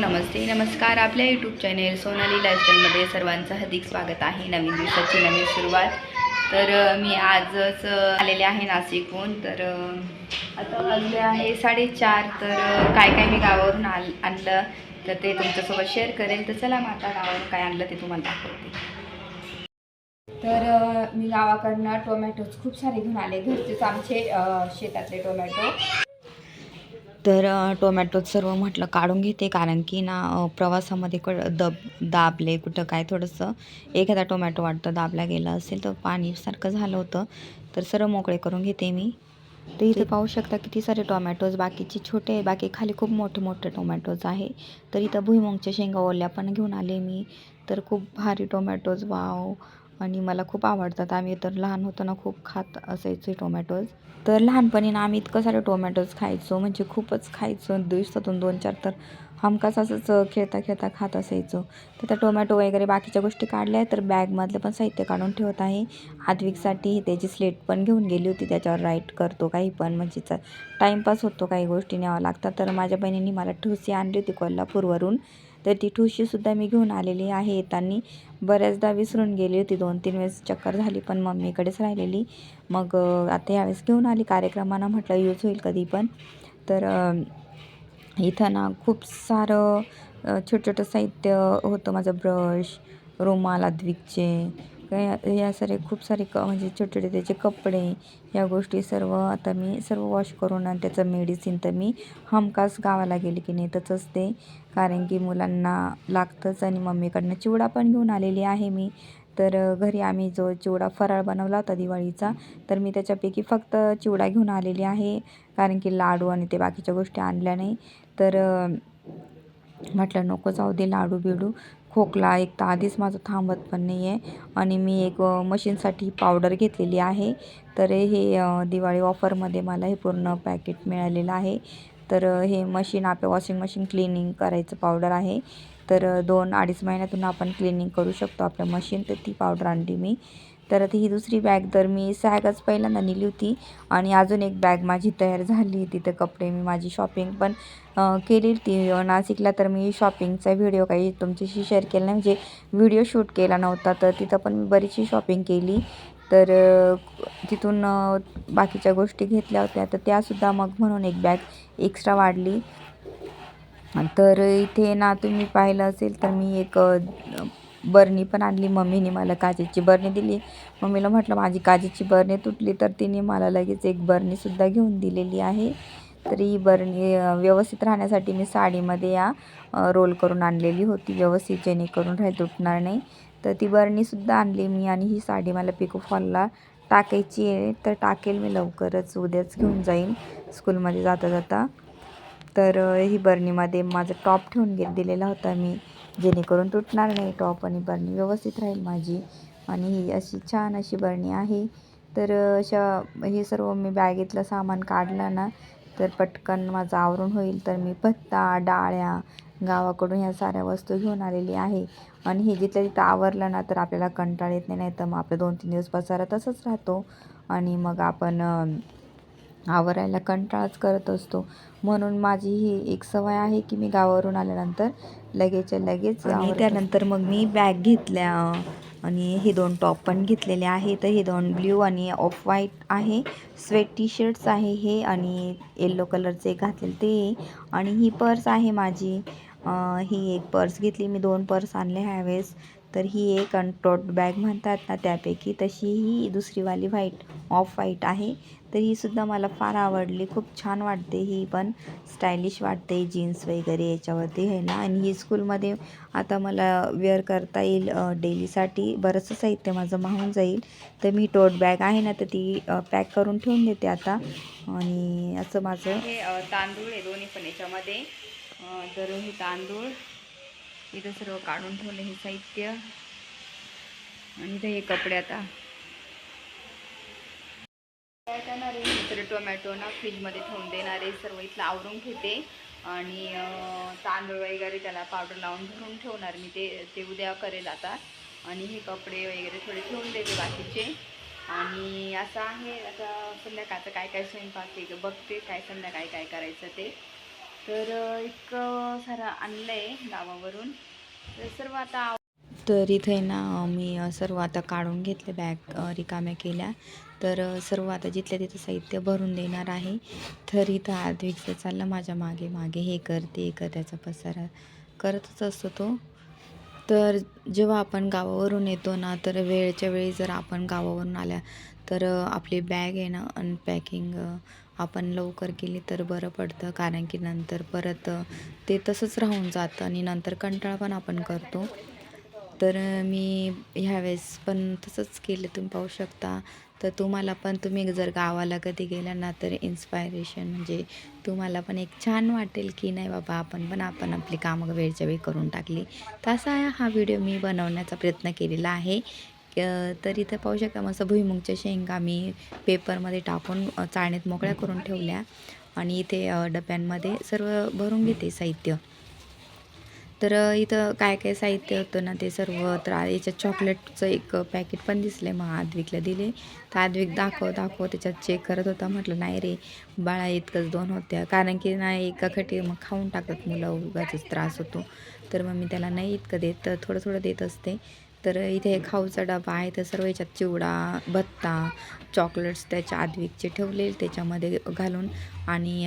नमस्ते नमस्कार आपल्या YouTube channel Sonali लाईफस्टाईलमध्ये सर्वांचं हार्दिक स्वागत आहे. नवीन दिवसाची नवीन सुरुवात. तर मी आजच आलेले आहे नाशिकहून. तर आता वाजले आहे साडेचार. तर काय काय मी गावावरून आल आणलं तर ते तुमच्यासोबत शेअर करेल. तर चला मग आता गावावरून काय आणलं ते तुम्हाला दाखवते. तर मी गावाकडनं टोमॅटोज खूप सारे घेऊन आले. घरचेच आमचे शेतातले टोमॅटो तर अ, टोमॅटो सर्व म्हटलं काढून घेते. कारण की ना प्रवासामध्ये क दब दाबले कुठं काय थोडंसं एखादा टोमॅटो वाटतं दाबला गेला असेल तर पाणीसारखं झालं होतं. तर सर्व मोकळे करून घेते मी. तर इथे पाहू शकता किती सारे टोमॅटोज बाकीचे छोटे आहे बाकी खाली खूप मोठे मोठे टोमॅटोज आहे. तर इथं भुईमुगच्या शेंगा ओल्या पण घेऊन आले मी. तर खूप भारी टोमॅटोज वाव. आणि मला खूप आवडतात. आम्ही तर लहान होताना खूप खात असायचे टोमॅटोज. तर लहानपणी ना आम्ही इतकं सारे टोमॅटोज खायचो. म्हणजे खूपच खायचो. दिवसातून दोन चार तर हमखास असंच खेळता खेळता खात असायचो. तर त्या टोमॅटो वगैरे बाकीच्या गोष्टी काढल्या. तर बॅगमधलं पण साहित्य काढून ठेवत आहे. आद्विकसाठी त्याची स्लेट पण घेऊन गेली होती. त्याच्यावर राईट करतो काही पण. म्हणजे टाइमपास टाईमपास होतो काही गोष्टी न्यावं लागतात. तर माझ्या बहिणींनी मला ठुसी आणली होती कोल्हापूरवरून. तर ती ठुशीसुद्धा मी घेऊन आलेली आहे. येताना बऱ्याचदा विसरून गेली होती. दोन तीन वेळेस चक्कर झाली पण मम्मीकडेच राहिलेली. मग आता यावेळेस घेऊन आली. कार्यक्रमांना म्हटलं यूज होईल कधी पण. तर इथं ना खूप सारं छोटं छोटं साहित्य होतं. माझं ब्रश रुमाल अद्विकचे या या सारे खूप सारे क म्हणजे छोटे छोटे त्याचे कपडे या गोष्टी सर्व आता मी सर्व वॉश करून आणि त्याचं मेडिसिन तर मी हमखास गावाला गेले की नेतच असते कारण की मुलांना लागतंच आणि मम्मीकडनं चिवडा पण घेऊन आलेली आहे मी. तर घरी आम्ही जो चिवडा फराळ बनवला होता दिवाळीचा तर मी त्याच्यापैकी फक्त चिवडा घेऊन आलेली आहे. कारण की लाडू आणि ते बाकीच्या गोष्टी आणल्या नाही. तर म्हटलं नको जाऊ दे लाडू बिडू खोकला एक तर आधीच माझं थांबत पण नाही आहे आणि मी एक मशीनसाठी पावडर घेतलेली आहे. तर हे दिवाळी ऑफरमध्ये मला हे पूर्ण पॅकेट मिळालेलं आहे. तर हे मशीन आपलं वॉशिंग मशीन क्लिनिंग करायचं पावडर आहे. तर दोन अडीच महिन्यातून आपण क्लिनिंग करू शकतो आपलं मशीन तर ती पावडर आणली मी. तर आता ही दुसरी बॅग तर मी सॅगच पहिल्यांदा नेली होती. आणि अजून एक बॅग माझी तयार झाली तिथं कपडे मी माझी शॉपिंग पण केली होती नाशिकला तर मी शॉपिंगचा व्हिडिओ काही तुमच्याशी शेअर केला नाही. म्हणजे व्हिडिओ शूट केला नव्हता तर तिथं पण मी बरीचशी शॉपिंग केली. तर तिथून बाकीच्या गोष्टी घेतल्या होत्या. तर त्यासुद्धा मग म्हणून एक बॅग एक्स्ट्रा वाढली. तर इथे ना तुम्ही पाहिलं असेल तर मी एक बरणी पण आणली. मम्मीने मला काजेची बरणी दिली. मम्मीला म्हटलं माझी काजेची बरणी तुटली. तर तिने मला लगेच एक बरणीसुद्धा घेऊन दिलेली आहे. तर ही बरणी व्यवस्थित राहण्यासाठी मी साडीमध्ये या रोल करून आणलेली होती व्यवस्थित जेणेकरून राहील तुटणार नाही. तर ती बरणीसुद्धा आणली मी आणि ही साडी मला पिको फॉलला टाकायची आहे. तर टाकेल मी लवकरच उद्याच घेऊन जाईन स्कूलमध्ये जाता जाता. तर ही बरणीमध्ये माझा टॉप ठेवून घे दिलेला होता मी जेणेकरून तुटणार नाही टॉप आणि बरणी व्यवस्थित राहील माझी. आणि ही अशी छान अशी बरणी आहे. तर अशा हे सर्व मी बॅगेतलं सामान काढलं ना तर पटकन माझं आवरून होईल तर मी पत्ता डाळ्या गावाकडून ह्या साऱ्या वस्तू घेऊन आलेली आहे. आणि हे जिथल्या तिथं आवरलं ना तर आपल्याला कंटाळ येत नाही नाही तर मग आपलं दोन तीन दिवस पसारा तसंच राहतो. आणि मग आपण आवरायला कंटाळाच करत असतो. म्हणून माझी ही एक सवय आहे की मी गावावरून आल्यानंतर लगेचच्या लगेच आणि त्यानंतर मग मी बॅग घेतल्या आणि हे दोन टॉप पण घेतलेले आहे तर हे दोन ब्ल्यू आणि ऑफ व्हाईट आहे. स्वेट टी शर्ट्स आहे हे आणि येल्लो कलरचे घातलेले ते. आणि ही पर्स आहे माझी. ही एक पर्स घेतली. मी दोन पर्स आणले ह्यावेळेस. तर ही एक आणि टोट बॅग म्हणतात ना त्यापैकी तशी ही दुसरीवाली व्हाईट ऑफ व्हाईट आहे. तर ही सुद्धा मला फार आवडली. खूप छान वाटते ही पण. स्टायलिश वाटते जीन्स वगैरे याच्यावरती घ्यायला. आणि ही स्कूलमध्ये आता मला वेअर करता येईल डेलीसाठी. बरंचसं साहित्य माझं माहून जाईल. तर मी टोट बॅग आहे ना तर ती पॅक करून ठेवून देते आता. आणि असं माझं हे तांदूळ आहे दोन्ही पण याच्यामध्ये. तर हे तांदूळ. इथं सर्व काढून ठेवलं हे साहित्य. आणि इथं हे कपडे आता. काय आहे? तर टोमॅटो ना फ्रीजमध्ये ठेवून देणार आहे. सर्व इथलं आवरून घेते. आणि तांदूळ वगैरे त्याला पावडर लावून भरून ठेवणार मी. ते ते उद्या करेल आता. आणि हे कपडे वगैरे थोडे ठेवून देते बाकीचे. आणि असं आहे. आता संध्याकाळचं काय काय स्वयंपाक ते बघते. काय संध्याकाळी काय करायचं ते. तर एक इतकं सारं आणलं आहे गावावरून. तर सर्व आता तर इथे ना मी सर्व आता काढून घेतले बॅग रिकाम्या केल्या. तर सर्व आता जिथल्या तिथं साहित्य भरून देणार आहे तर इथं आद्विकचं चाललं माझ्या मागे मागे हे कर ते कर त्याचा पसारा करतच असतो तो. तर जेव्हा आपण गावावरून येतो ना तर वेळच्या वेळी जर आपण गावावरून आल्या तर आपली बॅग आहे ना अनपॅकिंग आपण लवकर केली तर बरं पडतं. कारण की नंतर परत ते तसंच राहून जातं आणि नंतर कंटाळा पण आपण करतो. तर मी ह्यावेळेस पण तसंच केलं. तुम्ही पाहू शकता. तर तुम्हाला पण तुम्ही जर गावाला कधी गेला ना तर इन्स्पायरेशन म्हणजे तुम्हाला पण एक छान वाटेल की नाही बाबा आपण पण आपण आपली कामं वेळच्या वेळी करून टाकली. तर असा हा व्हिडिओ मी बनवण्याचा प्रयत्न केलेला आहे. तर इथं पाहू शकता मस्त भुईमुगच्या शेंगा मी पेपरमध्ये टाकून चाळणीत मोकळ्या करून ठेवल्या. आणि इथे डब्यांमध्ये सर्व भरून घेते साहित्य. तर इथं काय काय साहित्य होतं ना ते सर्व तर याच्यात चॉकलेटचं एक पॅकेट पण दिसले मग आद्विकला दिले. तर आद्विक दाखव दाखव. त्याच्यात चेक करत होता म्हटलं नाही रे बाळा इतकंच दोन होत्या. कारण की नाही एका खटी मग खाऊन टाकत मुलं उगाच त्रास होतो. तर मग मी त्याला नाही इतकं देत तर थोडं थोडं देत असते. तर इथे खाऊचा डबा आहे. तर सर्व याच्यात चिवडा भत्ता चॉकलेट्स त्याच्या आद्विकचे ठेवले त्याच्यामध्ये घालून. आणि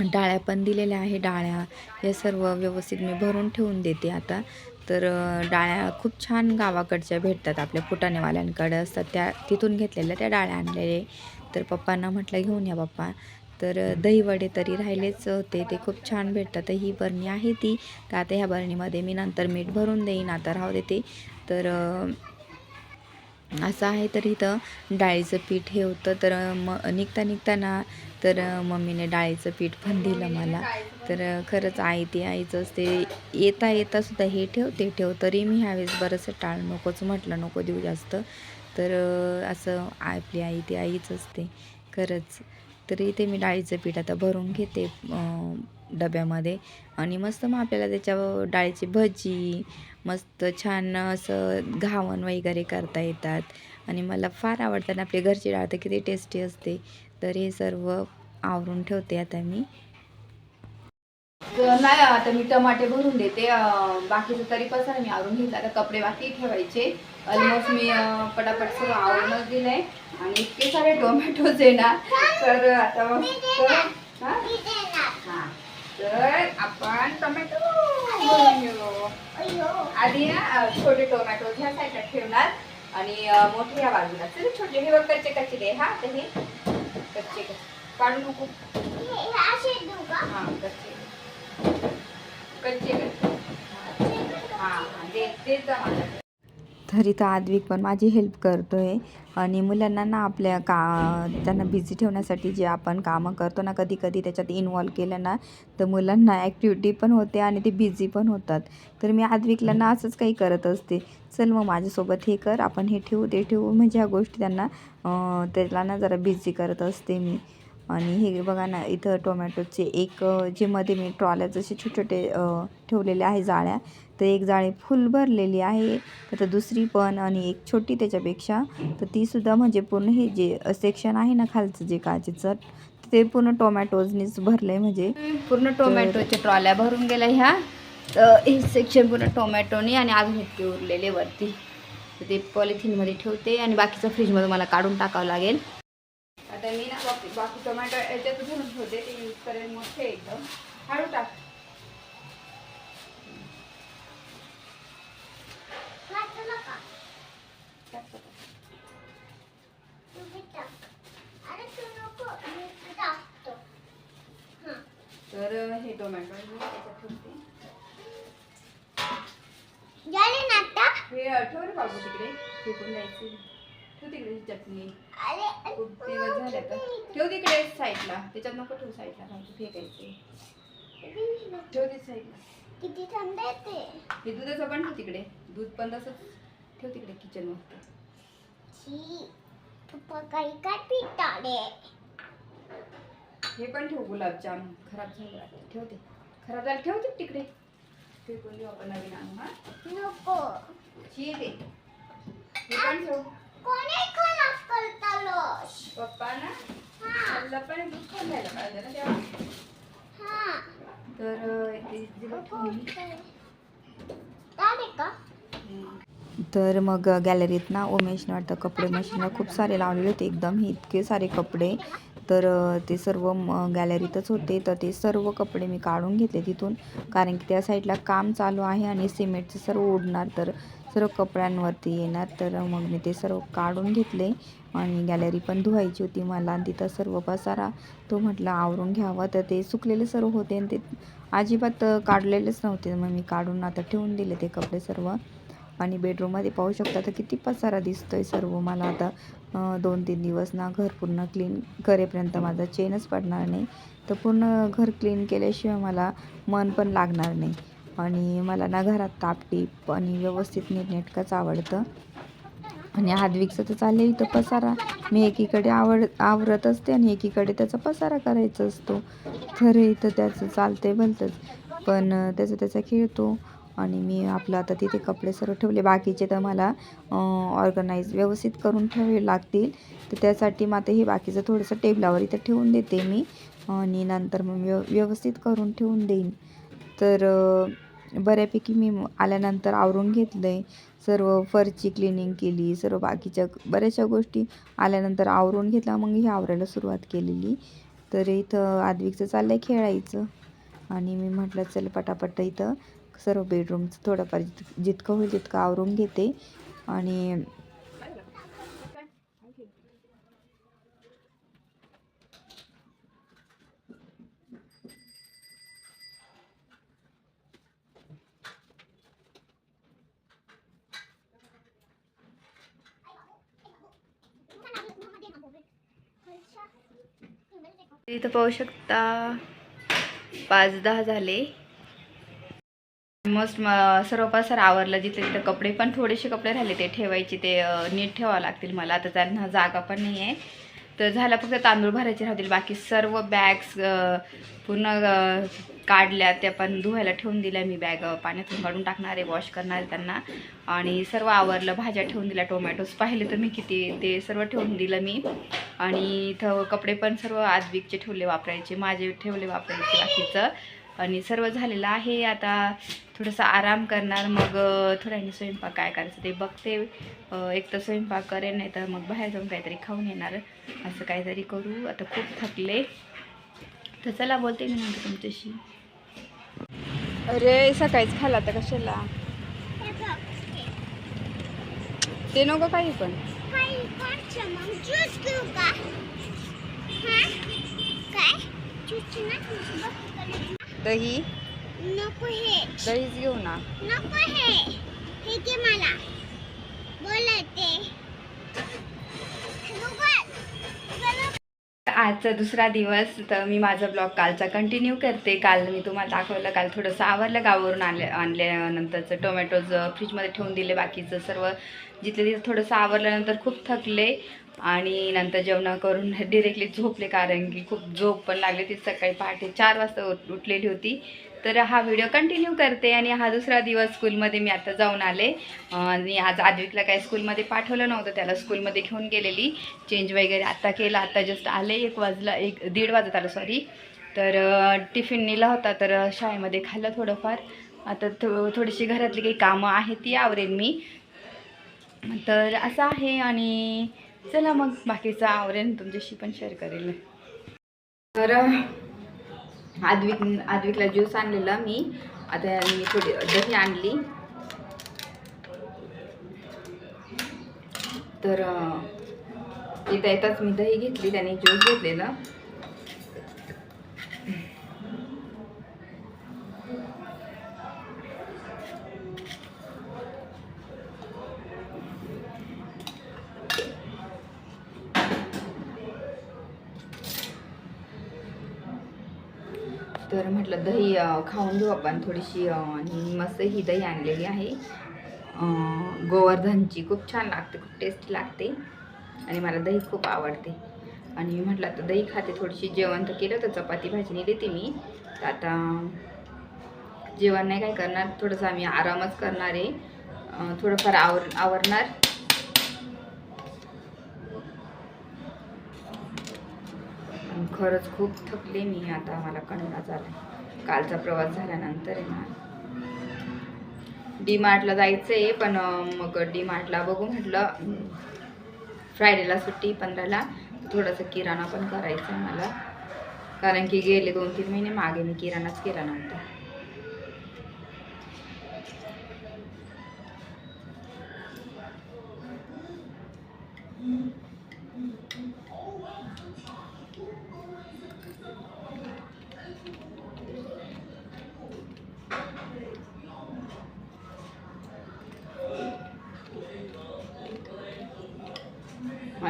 डाळ्या पण दिलेल्या आहे. डाळ्या हे सर्व व्यवस्थित मी भरून ठेवून देते आता. तर डाळ्या खूप छान गावाकडच्या भेटतात. आपल्या फुटाणेवाल्यांकडे असतात. त्या तिथून घेतलेल्या त्या डाळ्या आणलेले. तर पप्पांना म्हटलं घेऊन या पप्पा. तर दहीवडे तरी राहिलेच होते. ते खूप छान भेटतात. तर ही बरणी आहे ती. तर आता ह्या बरणीमध्ये मी नंतर मीठ भरून देईन. आता राहू देते तर असं आहे तर इथं डाळीचं पीठ हे होतं. तर म निघता निघताना तर मम्मीने डाळीचं पीठ पण दिलं मला. तर खरंच आई ती आईचं असते. येता येता सुद्धा हे ठेव ते ठेव. तरी मी ह्यावेळेस बरंच टाळ नकोच म्हटलं नको देऊ जास्त. तर असं आपली आई ती आईच असते. खरंच. तर इथे मी डाळीचं पीठ आता भरून घेते. डब्यामध्ये. आणि मस्त मग आपल्याला त्याच्या डाळीची भजी मस्त छान असं घावण वगैरे करता येतात. आणि मला फार आवडतात. आपली घरची डाळ तर किती टेस्टी असते. तर हे सर्व आवरून ठेवते आता मी. नाही आता मी टमाटे भरून देते. बाकीचं तरी पसारा मी आवरून घेतला. आता कपडे बाकी ठेवायचे. ऑलमोस्ट मी पटापट सर्व आवरूनच दिलंय. आणि इतके सारे टोमॅटोज येणार. तर आता मस्त तर आपण टोमॅटो भरून घेऊ आधी ना छोटे टोमॅटो ह्या साईडला ठेवणार. आणि मोठे ह्या बाजूला. चल छोटे हे बघ कच्चे कच्चे दे हा तर हे कच्चे कच्चे काढू नको हा कच्चे. कच्चे कच्चे हा हा दे देत जा घरी तर आद्विक पण माझी हेल्प करतो आहे आणि मुलांना ना आपल्या का त्यांना बिझी ठेवण्यासाठी जे आपण कामं करतो ना कधी कधी त्याच्यात इन्वॉल्व केलं ना तर मुलांना ॲक्टिव्हिटी पण होते आणि ते बिझी पण होतात. तर मी आद्विकला ना असंच काही करत असते. चल मग माझ्यासोबत हे कर आपण हे ठेवू ते ठेवू म्हणजे ह्या गोष्टी त्यांना त्याला ना जरा बिझी करत असते मी. आणि हे बघा ना इथं टोमॅटोचे एक जे मध्ये मी ट्रॉल्या जसे छोटे छोटे ठेवलेले आहे जाळ्या तर एक जाळी फुल भरलेली आहे. तर दुसरी पण आणि एक छोटी त्याच्यापेक्षा तर ती सुद्धा म्हणजे पूर्ण हे जे सेक्शन आहे ना खालचं जे काचेचं ते पूर्ण टोमॅटोजनीच भरलंय म्हणजे. पूर्ण टोमॅटोच्या ट्रॉल्या भरून गेल्या ह्या. तर हे सेक्शन पूर्ण टोमॅटोने आणि अजून इतके उरलेले वरती. तर ते पॉलिथिनमध्ये ठेवते आणि बाकीचं फ्रीजमध्ये मला काढून टाकावं लागेल. आता मी ना बाकी बाकी टोमॅटो याच्यात भरून ठेवते ते यूज करेल मोठे एकदम. हळू टाक. तर हे टोमॅटो हे ठेव रे बाबू तिकडे. फेकून द्यायची. ठेव तिकडे ही चटणी. खूप दिवस झाले तर ठेव तिकडे साईडला. त्याच्यात नको ठेव साईडला. खायचं फेकायचे. ठेव ते साईडला. किती थंड येते हे दुधाचं पण ठेव तिकडे. दूध पण तसंच. ठेव तिकडे किचन छी पप्पा काही काय पिटाळे हे पण ठेव गुलाबजाम. खराब झाले वाटतं. ठेव ते. खराब झालं ठेव ते तिकडे. फेकून देऊ आपण नवीन आणू हा. नको. शी ते. हे पण ठेव. कोणी खराब करतालोस पप्पा ना हा. पण दूध पाहिजे ना तेव्हा. हा. तर दिलं ठेवून. तारे का तर मग गॅलरीत ना उमेशने वाटतं कपडे मशीनला खूप सारे लावलेले होते एकदम हे इतके सारे कपडे. तर ते सर्व म- गॅलरीतच होते तर ते सर्व कपडे मी काढून घेतले तिथून. कारण की त्या साईडला काम चालू आहे आणि सिमेंटचं सर्व उडणार तर सर्व कपड्यांवरती येणार. तर मग मी ते सर्व काढून घेतले आणि गॅलरी पण धुवायची होती मला. आणि तिथं सर्व पसारा तो म्हटलं आवरून घ्यावा. तर ते सुकलेले सर्व होते आणि ते अजिबात काढलेलेच नव्हते. मग मी काढून आता ठेवून दिले ते कपडे सर्व. आणि बेडरूममध्ये पाहू शकता तर किती पसारा दिसतोय सर्व. मला आता दोन तीन दिवस ना घर पूर्ण क्लीन करेपर्यंत माझा चेनच पडणार नाही. तर पूर्ण घर क्लीन केल्याशिवाय मला मन पण लागणार नाही. आणि मला ना घरात तापटीप आणि व्यवस्थित नीटनेटकंच आवडतं. आणि हादविकचं तर चाललं इथं पसारा. मी एकीकडे आवड आवरत असते आणि एकीकडे त्याचा पसारा करायचा असतो. तर इथं त्याचं चालतंय भलतंच. पण त्याचा त्याचा खेळतो आणि मी आपलं आता तिथे कपडे सर्व ठेवले. बाकीचे तर मला ऑर्गनाईज व्यवस्थित करून ठेवावे लागतील. तर त्यासाठी मग आता हे बाकीचं थोडंसं टेबलावर इथं ठेवून देते मी. आणि नंतर मग व्यव व्यवस्थित करून ठेवून देईन. तर बऱ्यापैकी मी आल्यानंतर आवरून घेतलं आहे सर्व फरची क्लिनिंग केली सर्व बाकीच्या बऱ्याचशा गोष्टी आल्यानंतर आवरून घेतल्या मग ही आवरायला सुरुवात केलेली. तर इथं आदविकचं चाललं आहे खेळायचं. आणि मी म्हटलं चल पटापट इथं सर्व बेडरूमचं थोडंफार जित- जितकं होईल तितकं आवरून घेते. आणि इथं पाहू शकता. पाच दहा झाले. मस्त म- सर्व आवरलं जिथे तिथं कपडे पण थोडेसे कपडे राहिले ते ठेवायचे ते नीट ठेवावं लागतील मला. आता त्यांना जागा पण नाही आहे तर झाला फक्त तांदूळ भरायचे राहतील. बाकी सर्व बॅग्स पूर्ण काढल्या त्या पण धुवायला ठेवून दिल्या मी बॅग पाण्यातून काढून टाकणार आहे वॉश करणार आहे त्यांना. आणि सर्व आवरलं भाज्या ठेवून दिल्या टोमॅटोज पाहिले तर मी किती ते सर्व ठेवून दिलं मी. आणि इथं कपडे पण सर्व आजविकचे ठेवले वापरायचे माझे ठेवले वापरायचे बाकीचं. आणि सर्व झालेलं आहे. आता थोडंसं आराम करणार. मग थोड्याने स्वयंपाक काय करायचं ते बघते. एक तर स्वयंपाक करेन नाही तर मग बाहेर जाऊन काहीतरी खाऊन येणार. असं काहीतरी करू. आता खूप थकले. तर चला बोलते मी नंतर तुमच्याशी. अरे सकाळीच खाला आता कशाला? ते नको काही पण. काय? दही? नको हे. दहीच घेऊ ना. नको हे. हे घे मला. बोलते. आजचा दुसरा दिवस तर मी माझा ब्लॉग कालचा कंटिन्यू करते. काल मी तुम्हाला दाखवलं काल थोडंसं आवरलं गावावरून आणले आणल्यानंतरचं टोमॅटोज फ्रीजमध्ये ठेवून दिले बाकीचं सर्व. जिथलं तिथं थोडंसं आवरल्यानंतर खूप थकले. आणि नंतर जेवण करून डिरेक्टली झोपले कारण की खूप झोप पण लागली ती सकाळी पहाटे चार वाजता उठलेली होती. तर हा व्हिडिओ कंटिन्यू करते आणि हा दुसरा दिवस स्कूलमध्ये मी आता जाऊन आले. आणि आज आदविकला काय स्कूलमध्ये पाठवलं नव्हतं त्याला स्कूलमध्ये घेऊन गेलेली. चेंज वगैरे आत्ता केला आत्ता जस्ट आले एक वाजला एक दीड वाजत आलं सॉरी तर टिफिन नेला होता तर शाळेमध्ये खाल्लं थोडंफार. आता थो थोडीशी घरातली काही कामं आहेत ती आवरेन मी. तर असं आहे आणि चला मग बाकीचं आवरेन तुमच्याशी पण शेअर करेल. तर आद्विक आद्विकला ज्यूस आणलेला मी. आता मी थोडी दही आणली. तर येता येताच मी दही घेतली त्याने ज्यूस घेतलेला तर म्हटलं दही खाऊन घेऊ आपण. थोडीशी आणि मस्त ही दही आणलेली आहे. गोवर्धनची खूप छान लागते खूप टेस्टी लागते. आणि मला दही खूप आवडते. आणि मी म्हटलं आता दही खाते थोडीशी जेवण तर केलं तर चपाती भाजी देते मी. तर आता जेवण नाही काय करणार थोडंसं आम्ही आरामच करणार आहे. थोडंफार आवर आवरणार. खरंच खूप थकले मी आता मला कंटाळा झाला कालचा प्रवास झाल्यानंतर आहे ना. डी मार्टला जायचं आहे पण मग डी मार्टला बघू म्हटलं फ्रायडेला सुट्टी पंधराला थोडंसं किराणा पण करायचा आहे मला. कारण की गेले दोन तीन महिने मागे मी किराणाच केला नव्हता.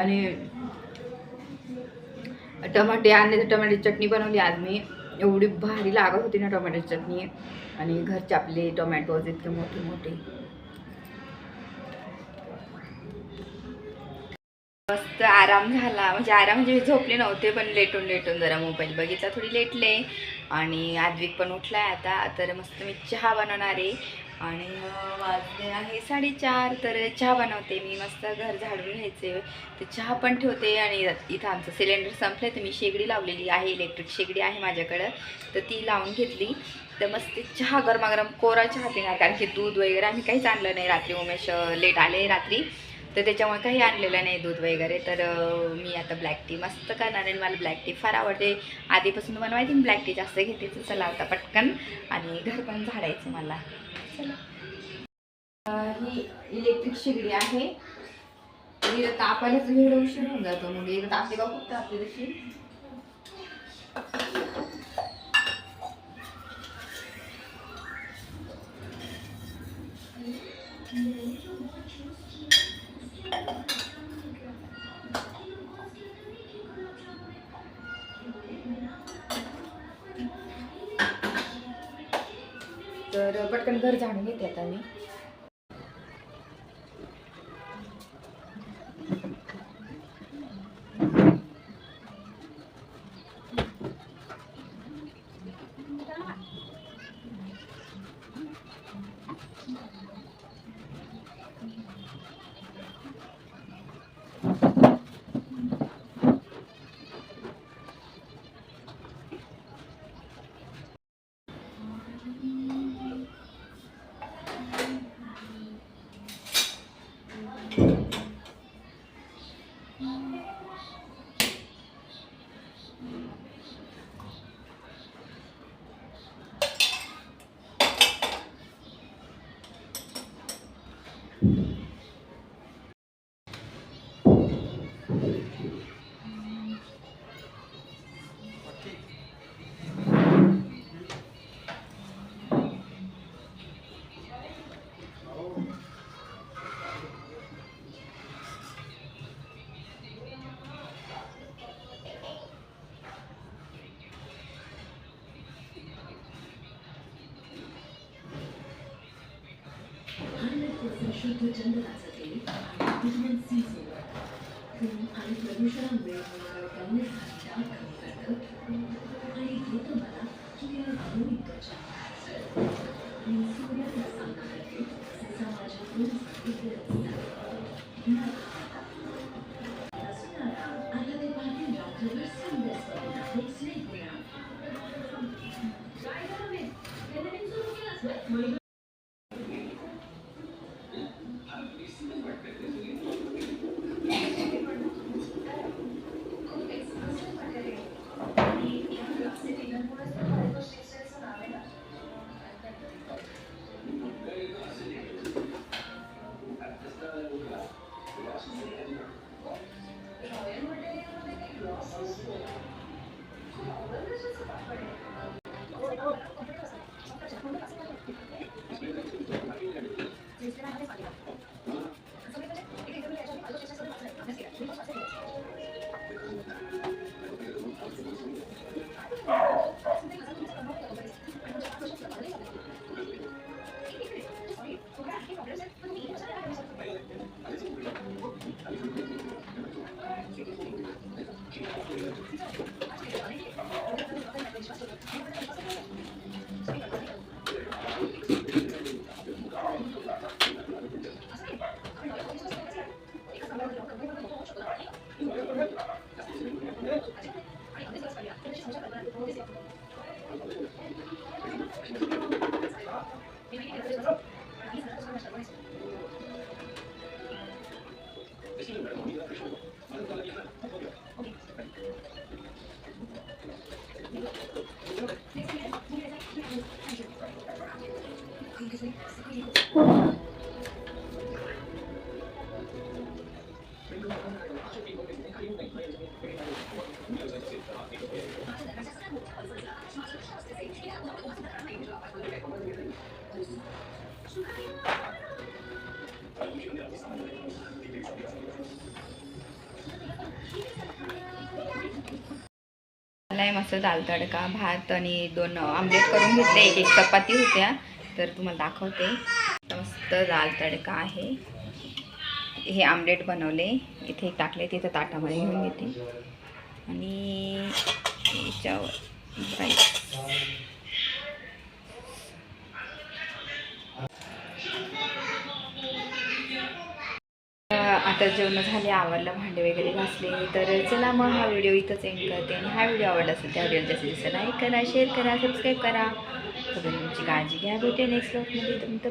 आणि टमाटे आणले तर टमाट्याची चटणी बनवली आज मी. एवढी भारी लागत होती ना टोमॅटोची चटणी. आणि घरचे आपले टोमॅटोज इतके मोठे मोठे. मस्त आराम झाला. म्हणजे आराम म्हणजे मी झोपले नव्हते पण लेटून लेटून जरा मोबाईल बघितला. थोडी लेटले. आणि आद्विक पण उठलाय आता. तर मस्त मी चहा बनवणार आहे. आणि वाजले आहे साडेचार तर चहा बनवते मी. मस्त घर झाडून घ्यायचे. तर चहा पण ठेवते आणि इथं आमचं सिलेंडर संपलं तर मी शेगडी लावलेली आहे इलेक्ट्रिक शेगडी आहे माझ्याकडं. तर ती लावून घेतली. तर मस्त चहा गरमागरम कोरा चहा पिणार कारण की दूध वगैरे आम्ही काहीच आणलं नाही. रात्री उमेश लेट आले रात्री. तर त्याच्यामुळे काही आणलेलं नाही दूध वगैरे. तर मी आता ब्लॅक टी मस्त करणार आणि मला ब्लॅक टी फार आवडते. आधीपासून तुम्हाला माहिती ब्लॅक टी जास्त घेते चला आता पटकन. आणि घर पण झाडायचं मला. चला. ही इलेक्ट्रिक शेगडी आहे. ही तापायलाच वेळ उशीर होऊन जातो मग एकदा तापते का खूप तापते तशी. तर पटकन घर झाडून घेते आता मी. शुद्ध चंद्राचं तेल आणि व्हिटॅमिन सी सोबत धूळ आणि प्रदूषणामुळे होणारं डॅमेज झालेला कमी करतं आणि हे तुम्हाला क्लिअर ग्लोईंग त्वचा आणि सूर्याचा सामना करते असे समाजात गुणसाठी गरज आहे मस्त दाल तडका भात आणि दोन आमलेट करून घेतले. एक एक चपाती होत्या. तर तुम्हाला दाखवते. मस्त दाल तडका आहे. हे आमलेट बनवले. इथे टाकले तिथं ताटामध्ये घेऊन घेते. आणि याच्यावर राईस आता जेवण झाले आवडलं भांडे वगैरे घासले. तर चला मग हा व्हिडिओ इथंच एंड करते. आणि हा व्हिडिओ आवडला असेल त्या व्हिडिओला जास्तीत जास्त लाईक करा शेअर करा सबस्क्राईब करा. सगळ्यांची काळजी घ्या. भेटे नेक्स्ट ब्लॉगमध्ये तुमचं